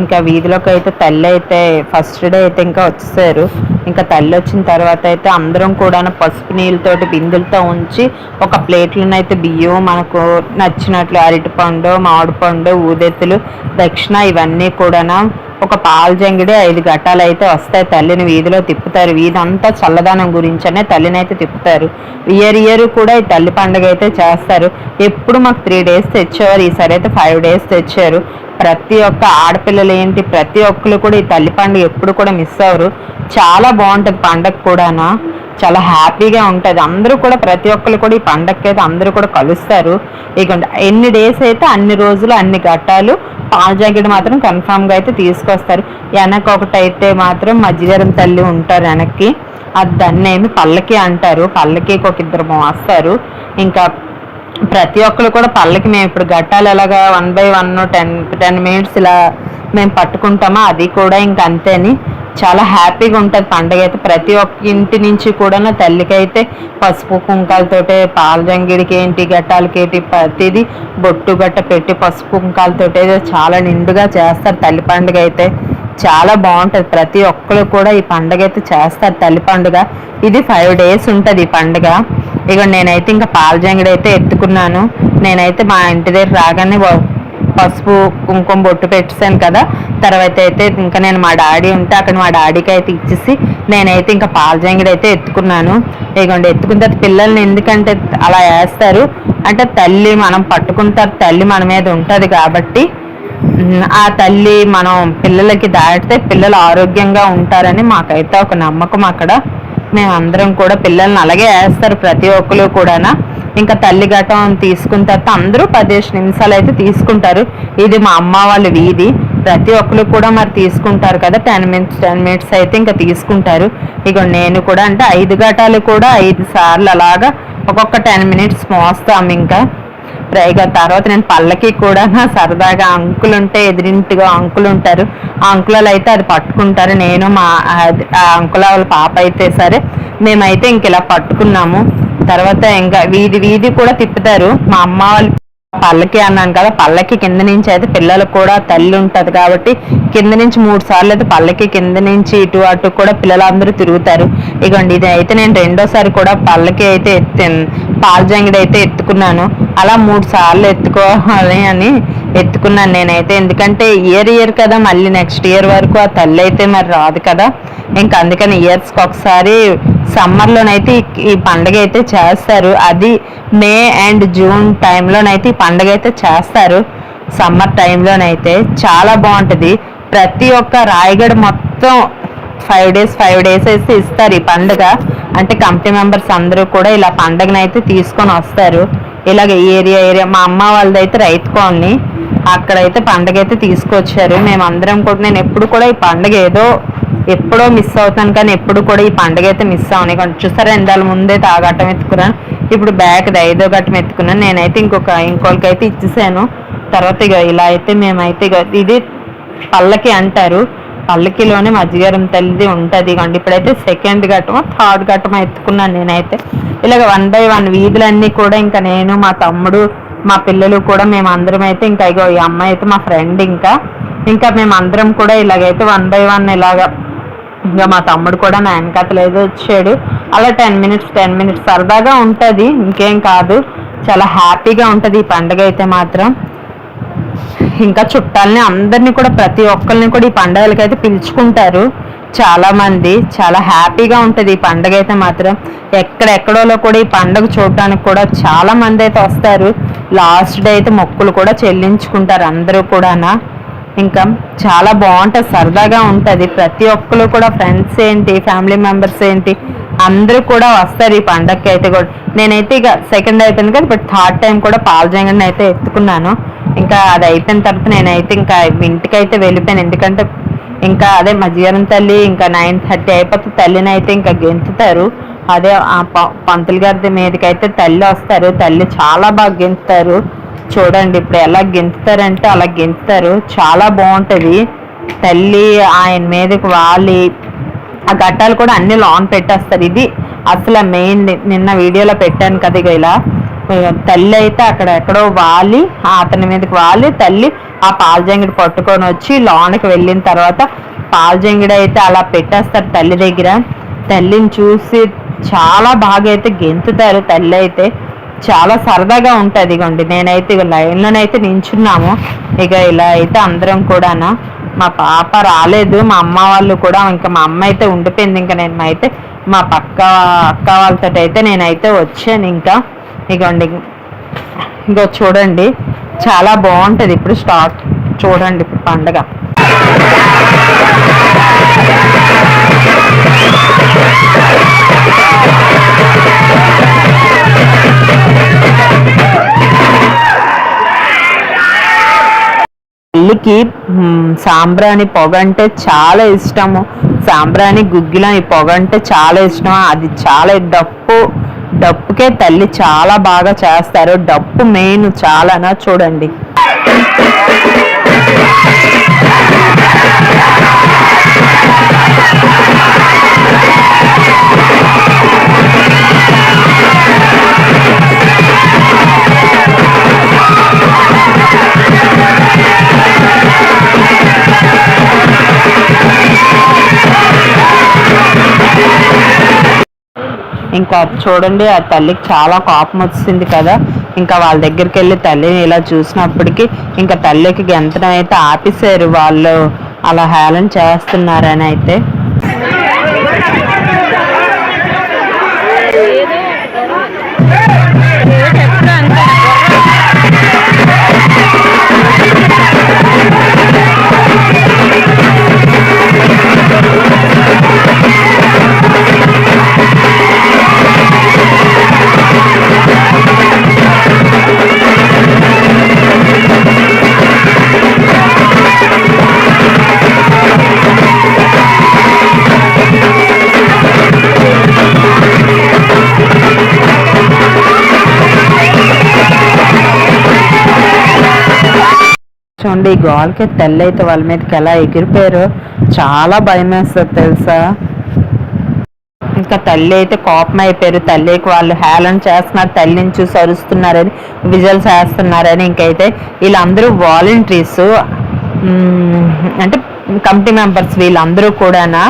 ఇంకా వీధిలోకి అయితే తల్లి అయితే ఫస్ట్ డే అయితే ఇంకా వచ్చేసారు. ఇంకా తల్లి వచ్చిన తర్వాత అయితే అందరం కూడా పసుపు నీళ్ళతోటి బిందులతో ఉంచి ఒక ప్లేట్లోనైతే బియ్యం మనకు నచ్చినట్లు అరటిపండు మామిడిపండు ఊదెత్తులు దక్షిణ ఇవన్నీ కూడా ఒక పాలజంగిడి ఐదు ఘట్టాలు అయితే వస్తాయి తల్లిని వీధిలో తిప్పుతారు. వీధంతా చల్లదనం గురించనే తల్లిని అయితే తిప్పుతారు. ఇయర్ ఇయర్ కూడా ఈ తల్లి పండుగ అయితే చేస్తారు. ఎప్పుడు మాకు త్రీ డేస్ తెచ్చేవారు ఈసారి అయితే ఫైవ్ డేస్ తెచ్చారు. ప్రతి ఒక్క ఆడపిల్లలు ఏంటి ప్రతి ఒక్కరు కూడా ఈ తల్లి పండుగ ఎప్పుడు కూడా మిస్ అవ్వరు. చాలా బాగుంటుంది పండగ కూడానా? చాలా హ్యాపీగా ఉంటుంది. అందరూ కూడా ప్రతి ఒక్కరు కూడా ఈ పండగకి అయితే అందరూ కూడా కలుస్తారు. ఇక ఎన్ని డేస్ అయితే అన్ని రోజులు అన్ని ఘట్టాలు పాల జాకెట్ మాత్రం కన్ఫామ్గా అయితే తీసుకొస్తారు. వెనక ఒకటి అయితే మాత్రం మజ్జిగరం తల్లి ఉంటారు వెనక్కి. అది దాన్ని ఏమి పల్లకి అంటారు. పల్లకికి ఒక ఇద్దరు మోస్తారు. ఇంకా ప్రతి ఒక్కరు కూడా పల్లకి మేము ఇప్పుడు గట్టాలు ఎలాగా one by one ten ten minutes ఇలా మేము పట్టుకుంటామా? అది కూడా ఇంక అంతేని చాలా హ్యాపీగా ఉంటుంది పండగ అయితే. ప్రతి ఒక్క ఇంటి నుంచి కూడా తల్లికైతే పసుపు కుంకాలతోటే పాలజంగిడికి ఏంటి గట్టాలకి ఏంటి బొట్టు గట్ట పెట్టి పసుపు కుంకాలతోటే చాలా నిండుగా చేస్తారు తల్లి పండుగ అయితే. చాలా బాగుంటుంది. ప్రతి ఒక్కరు కూడా ఈ పండగ అయితే చేస్తారు తల్లి పండుగ. ఇది ఫైవ్ డేస్ ఉంటుంది ఈ పండుగ. ఇక నేనైతే ఇంకా పాలజంగిడి అయితే ఎత్తుకున్నాను. నేనైతే మా ఇంటి దగ్గర రాగానే వ- పసుపు కుంకుమ బొట్టు పెట్టేశాను కదా. తర్వాత అయితే ఇంకా నేను మా డాడీ ఉంటే అక్కడ మా డాడీకి అయితే ఇచ్చేసి నేనైతే ఇంకా పాలజంగిడి అయితే ఎత్తుకున్నాను. ఇదిగోండి ఎత్తుకున్న తర్వాత పిల్లల్ని ఎందుకంటే అలా వేస్తారు? అంటే తల్లి మనం పట్టుకుంటారు తల్లి మన మీద ఉంటుంది కాబట్టి. ఆ తల్లి మనం పిల్లలకి దాటితే పిల్లలు ఆరోగ్యంగా ఉంటారని మాకైతే ఒక నమ్మకం అక్కడ. మేమందరం కూడా పిల్లల్ని అలాగే వేస్తారు ప్రతి ఒక్కరు కూడానా. ఇంకా తల్లి ఘటం తీసుకున్న తర్వాత అందరూ పదిహేను నిమిషాలు అయితే తీసుకుంటారు. ఇది మా అమ్మ వాళ్ళ వీధి. ప్రతి ఒక్కరు కూడా మరి తీసుకుంటారు కదా. టెన్ మినిట్స్ టెన్ మినిట్స్ అయితే ఇంకా తీసుకుంటారు. ఇక నేను కూడా అంటే ఐదు ఘటాలు కూడా ఐదు సార్లు అలాగా ఒక్కొక్క టెన్ మినిట్స్ మోస్తాం ఇంకా. ప్రైగా తర్వాత నేను పళ్ళకి కూడా నా సరదాగా అంకులు ఉంటే ఎదిరింటిగా అంకులు ఉంటారు. ఆ అంకులలో అయితే అది పట్టుకుంటారు. నేను మా ఆ అంకుల వాళ్ళ పాప అయితే సరే మేమైతే ఇంక ఇలా పట్టుకున్నాము. తర్వాత ఇంకా వీధి వీధి కూడా తిప్పుతారు. మా అమ్మ వాళ్ళు పల్లకి అన్నాను కదా పల్లకి కింద నుంచి అయితే పిల్లలకు కూడా తల్లి ఉంటుంది కాబట్టి కింద నుంచి మూడు సార్లు అయితే పల్లకి కింద నుంచి ఇటు అటు కూడా పిల్లలందరూ తిరుగుతారు. ఇగోండి ఇది అయితే నేను రెండోసారి కూడా పల్లకి అయితే ఎత్తి పాలజంగిడి అయితే ఎత్తుకున్నాను. అలా మూడు సార్లు ఎత్తుకోవాలి అని ఎత్తుకున్నాను నేనైతే. ఎందుకంటే ఇయర్ ఇయర్ కదా మళ్ళీ నెక్స్ట్ ఇయర్ వరకు ఆ తల్లి అయితే మరి రాదు కదా. ఇంకా అందుకని ఇయర్స్కి ఒకసారి సమ్మర్లోనైతే ఈ- పండగ అయితే చేస్తారు. అది మే అండ్ జూన్ టైంలోనైతే ఈ పండగ అయితే చేస్తారు. సమ్మర్ టైంలోనైతే చాలా బాగుంటుంది. ప్రతి ఒక్క రాయగడ మొత్తం ఫైవ్ డేస్ ఫైవ్ డేస్ అయితే ఇస్తారు ఈ పండుగ. అంటే కంపెనీ మెంబర్స్ అందరూ కూడా ఇలా పండగనైతే అయితే తీసుకొని వస్తారు. ఇలాగ ఏరియా ఏరియా మా అమ్మ వాళ్ళది అయితే రైతు కాలనీ. అక్కడైతే పండగ అయితే తీసుకొచ్చారు. మేమందరం కూడా నేను ఎప్పుడు కూడా ఈ పండగ ఏదో ఎప్పుడో మిస్ అవుతాను కానీ ఎప్పుడు కూడా ఈ పండుగ అయితే మిస్ అవని కానీ చూసారా ఎందాల ముందే తాగటం ఎత్తుకున్నాను. ఇప్పుడు బ్యాగ్ ఐదో ఘట్టం ఎత్తుకున్నాను. నేనైతే ఇంకొక ఇంకోళ్ళకి అయితే ఇచ్చేసాను. తర్వాత ఇక ఇలా అయితే మేమైతే ఇక ఇది పల్లకి అంటారు. పల్లకిలోనే మజ్జిగారం తల్లిది ఉంటుంది. కండి ఇప్పుడైతే సెకండ్ ఘట్టం థర్డ్ ఘట్టం ఎత్తుకున్నాను నేనైతే. ఇలాగ వన్ బై వన్ వీధులన్నీ కూడా ఇంకా నేను మా తమ్ముడు మా పిల్లలు కూడా మేము అందరం అయితే ఇంకా ఇగో ఈ అమ్మాయి అయితే మా ఫ్రెండ్ ఇంకా. ఇంకా మేము అందరం కూడా ఇలాగైతే వన్ బై వన్ ఇలాగ ఇంకా మా తమ్ముడు కూడా నా వెనకాతలు ఏదో వచ్చాడు. అలా టెన్ మినిట్స్ టెన్ మినిట్స్ సరదాగా ఉంటుంది. ఇంకేం కాదు. చాలా హ్యాపీగా ఉంటుంది ఈ పండుగ అయితే మాత్రం. ఇంకా చుట్టాలని అందరినీ కూడా ప్రతి ఒక్కరిని కూడా ఈ పండుగలకి అయితే పిలుచుకుంటారు. చాలా మంది. చాలా హ్యాపీగా ఉంటుంది ఈ పండుగ అయితే మాత్రం. ఎక్కడెక్కడోలో కూడా ఈ పండుగ చూడడానికి కూడా చాలా మంది అయితే వస్తారు. లాస్ట్ డే అయితే మొక్కులు కూడా చెల్లించుకుంటారు అందరూ కూడానా. ఇంకా చాలా బాగుంటుంది సరదాగా ఉంటుంది. ప్రతి ఒక్కరు కూడా ఫ్రెండ్స్ ఏంటి ఫ్యామిలీ మెంబర్స్ ఏంటి అందరూ కూడా వస్తారు ఈ పండగకి అయితే కూడా. నేనైతే ఇక సెకండ్ అయిపోయింది కదా ఇప్పుడు థర్డ్ టైం కూడా పాల అయితే ఎత్తుకున్నాను. ఇంకా అది అయిపోయిన తర్వాత నేనైతే ఇంకా ఇంటికి అయితే వెళ్ళిపోయాను. ఎందుకంటే ఇంకా అదే మధ్యాహ్నం తల్లి ఇంకా నైన్ థర్టీ అయిపోతే తల్లిని అయితే ఇంకా గెంతుతారు. అదే ఆ పంతులు గారి మీదకి అయితే తల్లి వస్తారు. తల్లి చాలా బాగా గెంతుతారు. చూడండి ఇప్పుడు ఎలా గెంతుతారంటే అలా గెంతుతారు. చాలా బాగుంటుంది. తల్లి ఆయన మీదకి వాలి. ఆ ఘట్టాలు కూడా అన్ని లాన్ పెట్టేస్తారు. ఇది అసలు మెయిన్ నిన్న వీడియోలో పెట్టాను కదా ఇక ఇలా. తల్లి అయితే అక్కడ ఎక్కడో వాలి ఆ అతని మీదకి వాలి. తల్లి ఆ పాలజంగిడి పట్టుకొని వచ్చి లోనకి వెళ్ళిన తర్వాత పాలజంగిడి అయితే అలా పెట్టేస్తారు తల్లి దగ్గర. తల్లిని చూసి చాలా బాగా అయితే గెంతుతారు తల్లి అయితే. చాలా సరదాగా ఉంటుంది ఇగోండి నేనైతే ఇక లైన్లోనైతే నించున్నాము. ఇక ఇలా అయితే అందరం కూడానా. మా పాప రాలేదు మా అమ్మ వాళ్ళు కూడా ఇంకా మా అమ్మ అయితే ఉండిపోయింది. ఇంకా నేను అయితే మా పక్క అక్క వాళ్ళతో అయితే నేనైతే వచ్చాను ఇంకా. ఇగోండి ఇంకో చూడండి. చాలా బాగుంటుంది ఇప్పుడు స్టార్ట్. చూడండి ఇప్పుడు పండగ. తల్లికి సాంబ్రాణి పొగ అంటే చాలా ఇష్టము. సాంబ్రాణి గుగ్గిలం ఈ పొగ అంటే చాలా ఇష్టం. అది చాలా డప్పు డప్పుకే తల్లి చాలా బాగా చేస్తారు. డప్పు మెయిన్ చాలానా చూడండి. ఇంకా చూడండి ఆ తల్లికి చాలా కోపం వచ్చింది కదా. ఇంకా వాళ్ళ దగ్గరికి వెళ్ళి తల్లిని ఇలా చూసినప్పటికీ ఇంకా తల్లికి గెంతడం అయితే ఆపేశారు వాళ్ళు. అలా హేళన చేస్తున్నారని అయితే. చూడండి ఈ గోడకి తెల్ల అయితే వాళ్ళ మీదకి ఎలా ఎగిరిపోయారో చాలా భయం వేస్తుంది తెలుసా? ఇంకా తల్లి అయితే కోపం అయిపోయారు. తల్లికి వాళ్ళు హేళన చేస్తున్నారు తల్లిని చూసి అరుస్తున్నారని విజల్స్ వేస్తున్నారని ఇంకైతే వీళ్ళందరూ వాలంటీర్స్ అంటే కమిటీ మెంబర్స్ వీళ్ళందరూ కూడానా?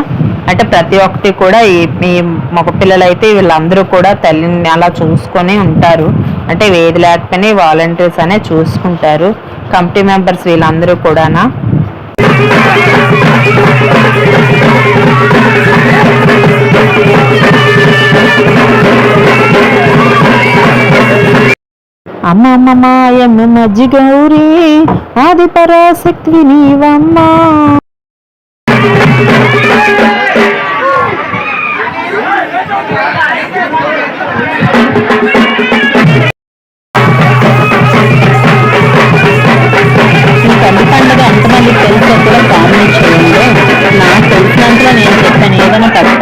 అంటే ప్రతి ఒక్కటి కూడా ఈ ఈ మగ పిల్లలు అయితే వీళ్ళందరూ కూడా తల్లిని అలా చూసుకొని ఉంటారు. అంటే వేది లేకపోయినా వాలంటీర్స్ అనే చూసుకుంటారు. కమిటీ మెంబర్స్ వీళ్ళందరూ కూడానా? అమ్మ అమ్మ మాయమ్మ మజ్జి గౌరీ ఆది పరాశక్తి నీవమ్మా.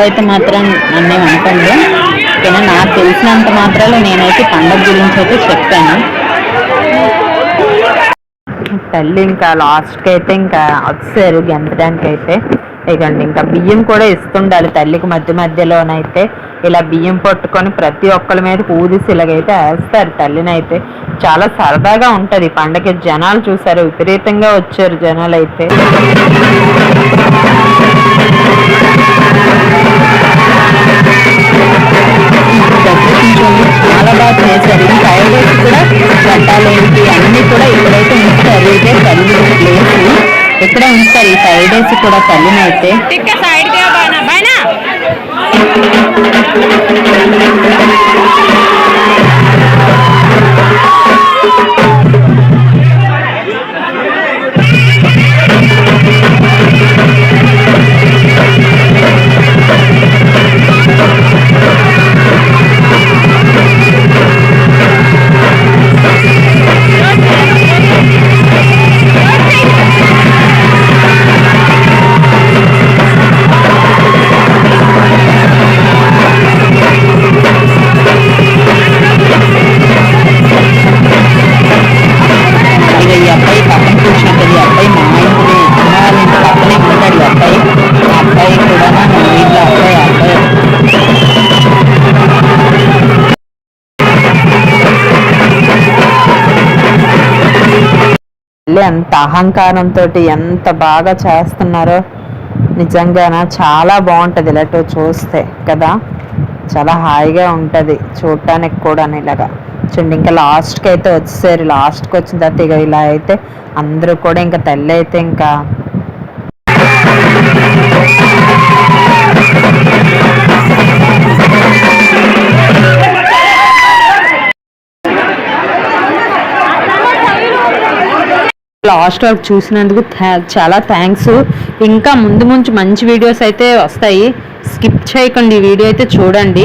ఏదైనా అయితే మాత్రం నన్ను అనుకోండి ఓకేనా నాకు తెలిసినంత మాత్రాలు నేనైతే పండగ గురించి అయితే చెప్పాను. తల్లి ఇంకా లాస్ట్కి అయితే ఇంకా వచ్చారు గెంతడానికి అయితే ఇకండి ఇంకా బియ్యం కూడా ఇస్తుండాలి తల్లికి మధ్య మధ్యలోనైతే. ఇలా బియ్యం పట్టుకొని ప్రతి ఒక్కరి మీద ఊదిసి ఇలాగైతే వేస్తారు తల్లినైతే. చాలా సరదాగా ఉంటుంది. పండగకి పండగ జనాలు చూసారు విపరీతంగా వచ్చారు జనాలు అయితే ఇక్కడే ఉంచుతారు ఈ ఫైవ్ డేస్ కూడా తల్లిని అయితే తల్లి ఎంత అహంకారంతో ఎంత బాగా చేస్తున్నారో. నిజంగానా చాలా బాగుంటుంది ఇలాంటి చూస్తే కదా? చాలా హాయిగా ఉంటుంది చూడటానికి కూడా ఇలాగా. చూడండి ఇంకా లాస్ట్కి అయితే వచ్చేసారు. లాస్ట్కి వచ్చిన తర్వాత ఇక ఇలా అయితే అందరూ కూడా ఇంకా తల్లి అయితే ఇంకా లాస్ట్ వరకు చూసినందుకు చాలా థ్యాంక్స్. ఇంకా ముందు ముందు మంచి వీడియోస్ అయితే వస్తాయి. స్కిప్ చేయకండి ఈ వీడియో అయితే చూడండి.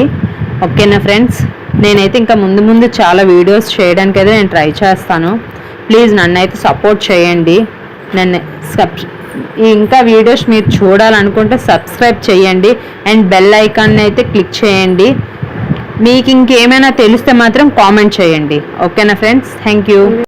ఓకేనా ఫ్రెండ్స్? నేనైతే ఇంకా ముందు ముందు చాలా వీడియోస్ చేయడానికి అయితే నేను ట్రై చేస్తాను. ప్లీజ్ నన్ను అయితే సపోర్ట్ చేయండి. నన్ను సబ్ ఇంకా వీడియోస్ మీరు చూడాలనుకుంటే సబ్స్క్రైబ్ చేయండి. అండ్ బెల్ ఐకాన్ని అయితే క్లిక్ చేయండి. మీకు ఇంకేమైనా తెలిస్తే మాత్రం కామెంట్ చేయండి. ఓకేనా ఫ్రెండ్స్? Thank you.